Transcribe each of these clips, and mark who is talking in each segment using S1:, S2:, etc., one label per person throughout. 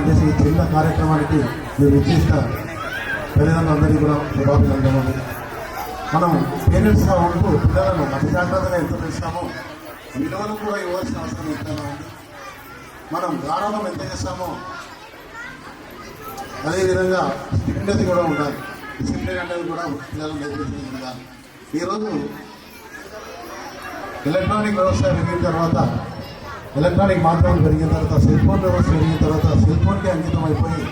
S1: పనిచేసే ఈ చిన్న కార్యక్రమానికి మీరు ఇచ్చేసిన తల్లిదండ్రులందరికీ కూడా శుభాభినందనలు. మనం పేరెంట్స్గా ఉంటూ పిల్లలను అతి జాగ్రత్తగా ఎంత చేస్తామో విలువలు కూడా ఇవ్వాల్సిన అవసరం ఎంతైనా ఉంది. మనం గారాబం ఎంత చేస్తామో అదేవిధంగా స్టిఫ్నెస్ కూడా ఉండాలి. డిసిప్లిన్ అనేది కూడా పిల్లలు నేర్పించే ఉండాలి. ఈరోజు ఎలక్ట్రానిక్ వ్యవస్థ పెరిగిన తర్వాత ఎలక్ట్రానిక్ మాధ్యమాలు పెరిగిన తర్వాత సెల్ ఫోన్ వ్యవస్థ పెరిగిన తర్వాత సెల్ ఫోన్కి అంకితం అయిపోయి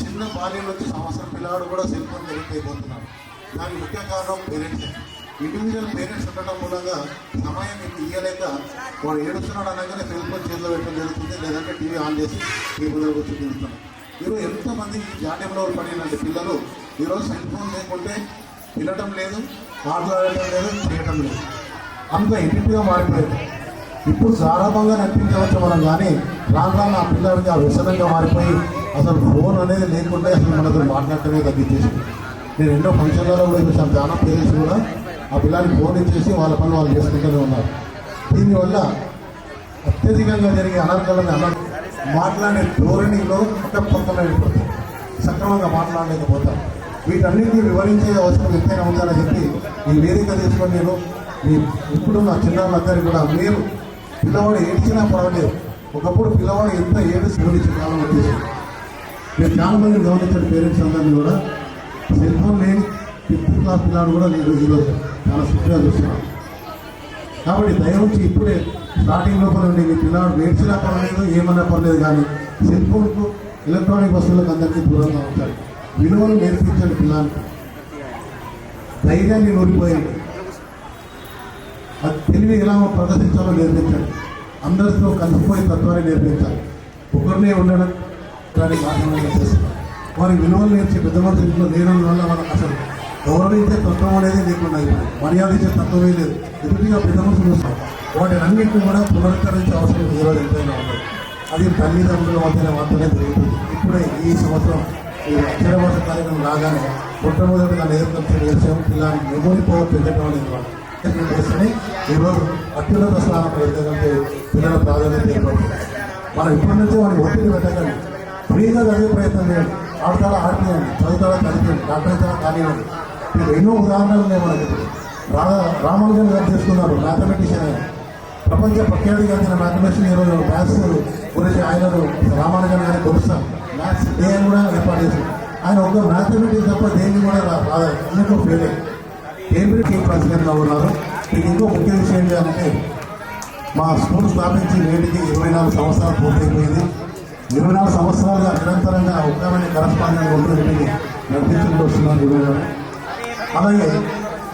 S1: చిన్న బాల్యం నుంచి సంవత్సరం పిల్లవాడు కూడా సెల్ ఫోన్ కనెక్ట్ అయిపోతున్నాడు దానికి ముఖ్య కారణం పేరెంట్స్. ఇండివిజువల్ పేరెంట్స్ ఉండటం మూలంగా సమయం మీకు ఇయ్యలేక వాడు ఏడుస్తున్నాడు అనగానే సెల్ ఫోన్ చేతిలో పెట్టడం జరుగుతుంది లేదంటే టీవీ ఆన్ చేసి టీవీ ముందర కూర్చొని తిరుగుతున్నాడు. ఈరోజు ఎంతమంది ఈ జాడ్యంలో పడినంటే పిల్లలు ఈరోజు సెల్ ఫోన్ లేకుంటే తినటం లేదు మాట్లాడటం లేదు చేయటం లేదు. అంత ఇంటిగా మారిపోయింది ఇప్పుడు ప్రారంభంగా నడిపించవచ్చు మనం కానీ రాను రాను ఆ పిల్లలకి ఆ వ్యసనంగా మారిపోయి అసలు ఫోన్ అనేది లేకుండా అసలు మనతో మాట్లాడటమే తగ్గించేసి. నేను ఎన్నో ఫంక్షన్లలో కూడా చూసాను చాలా పేరెంట్స్ కూడా ఆ పిల్లలకి ఫోన్ ఇచ్చేసి వాళ్ళ పనులు వాళ్ళు చేసుకుంటూనే ఉన్నారు. దీనివల్ల అత్యధికంగా జరిగే అనర్గలని అన మాట్లాడే ధోరణిలో పక్కపక్కలైపోతాం సక్రమంగా మాట్లాడలేకపోతాం. వీటన్నింటినీ వివరించే అవసరం ఎంతైనా ఉందని చెప్పి ఈ వేదిక తీసుకొని నేను మీ ఇప్పుడున్న చిన్నారులందరికీ కూడా మీరు పిల్లవాడు ఏడ్చినా పర్వాలేదు. ఒకప్పుడు పిల్లవాడు ఎంత ఏడు శివుడిచ్చి కాలం వచ్చేసి నేను చాలా మంది గమనించిన పేరెంట్స్ అందరినీ కూడా. సెల్ ఫోన్ లేని ఫిఫ్త్ క్లాస్ పిల్లాడు కూడా నేను ఈరోజు చాలా సుఖంగా చూస్తున్నాను. కాబట్టి దయవుంచి ఇప్పుడే స్టార్టింగ్ లోపల ఉండి మీ పిల్లవాడు వేడ్చినా పర్వాలేదు ఏమన్నా పర్లేదు కానీ సెల్ ఫోన్కు ఎలక్ట్రానిక్ వస్తువులకు అందరికీ దూరంగా ఉంటారు విలువలు నేర్పించండి పిల్లలకి ధైర్యాన్ని నూరిపోయండి అది తెలివి ఎలా ప్రదర్శించాలో నేర్పించాలి. అందరితో కలిసిపోయే తత్వాన్ని నేర్పించాలి. ఒకరినే ఉండడం దాన్ని మాధ్యమంగా చేస్తారు వారి విలువలు నేర్చి పెద్ద మంది ఇంట్లో లేనం వల్ల మనకు అసలు గౌరవించే తత్వం అనేది లేకుండా అయిపోయింది. మర్యాద ఇచ్చే తత్వమే లేదు. ఎదుటిగా పెద్ద మనుషులు వస్తాం వాటి అన్నింటినీ కూడా పునరుద్ధరించే అవసరం ఈరోజు ఎంతైనా ఉంది. అది తల్లిదండ్రుల మధ్యన మాత్రమే జరుగుతుంది. ఇప్పుడే ఈ సంవత్సరం ఈ అక్షరభాష కార్యక్రమం రాగానే మొట్టమొదటిగా నేర్పించిన విషయం పిల్లలు మెమోరీ పవర్ పెంచడం అనేది వాళ్ళు చేసి ఈరోజు అత్యున్నత స్థానంలో ఎందుకంటే పిల్లల ప్రాధాన్యత ఏర్పడుతుంది. మనం ఇప్పటి నుంచి వాడిని ఒత్తిడి పెట్టకండి. ఫ్రీగా చదివే ప్రయత్నం చేయండి. ఆడతారా ఆడిపోయండి చదువుతారా చదివేయండి. డాక్టర్ అవుతారా కానివ్వండి. మీకు ఎన్నో ఉదాహరణలు ఉన్నాయి మనకి ఇప్పుడు. రా రామానుజన్ గారు చేసుకున్నారు మ్యాథమెటిషియన్ ఆయన ప్రపంచ ప్రఖ్యాతి ప్రఖ్యాతిగాంచిన మ్యాథమెటిషియన్ ఈరోజు మ్యాథ్స్ గురించి ఆయన రామానుజన్ గారిని కొలుస్తాం మ్యాథ్స్ డే అని కూడా ఏర్పాటు చేసి ఆయన ఒక మ్యాథమెటిక్స్ తప్ప దేన్ని కూడా రాదు అన్నింటిలో ఫెయిల్ అయ్యి ప్రెసిడెంట్గా ఉన్నారు? మీకు ఇంకో ముఖ్య విషయం ఏంటంటే మా స్కూల్ స్థాపించి నేటికి ఇరవై నాలుగు సంవత్సరాలు పూర్తయిపోయింది. ఇరవై నాలుగు సంవత్సరాలుగా నిరంతరంగా ఉగ్రమైన కరస్పాండెంట్ ఉంటూ వీటిని నడిపించుకుంటూ వస్తున్నాను ఇరవై అలాగే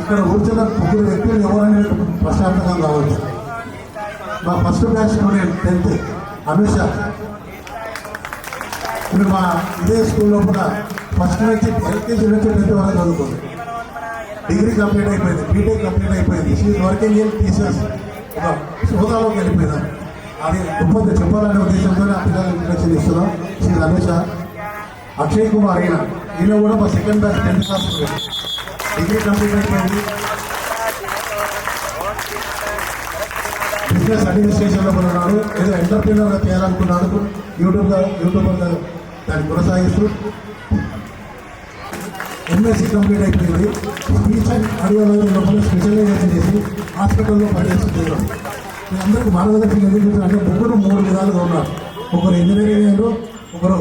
S1: ఇక్కడ కూర్చున్న ముగ్గురు వ్యక్తులు ఎవరనేది ప్రశాంతంగా కావచ్చు. మా first batch student tenth Amit Shah. ఇప్పుడు మా ఇదే స్కూల్లో కూడా ఫస్ట్ నుంచి ఎల్కేజీ నుంచి టెన్త్ వరకు చదువుకోండి డిగ్రీ కంప్లీట్ అయిపోయింది. బీటెక్ కంప్లీట్ అయిపోయింది. షీ వర్కింగ్ ఇన్ టీచర్స్ ఒక హోదాలోకి వెళ్ళిపోయింది. అది గొప్పది చెప్పాలనే ఉద్దేశంతో ఆ పిల్లలు ఇంట్రెక్షన్ ఇస్తున్నాం శ్రీ రమేష్ అక్షయ్ కుమార్ అయినా ఈయన. కూడా మా second batch tenth class degree complete అయిపోయింది. బిజినెస్ అడ్మినిస్ట్రేషన్లో ఉన్నాడు. ఏదో ఎంటర్ప్రీనర్గా చేయాలనుకున్నాడు. యూట్యూబ్గా యూట్యూబర్గా దాన్ని కొనసాగిస్తూ ఎంఎస్సీ కంప్లీట్ అయిపోయింది టీచర్ అండ్ లోపల స్పెషలైజేషన్ చేసి హాస్పిటల్లో పనిచేస్తున్నారు మీ అందరికీ మార్గదర్శకం ఎందుకు అంటే ముగ్గురు మూడు విధాలుగా ఉన్నారు. ఒకరు ఇంజనీరింగ్ అయ్యారు ఒకరు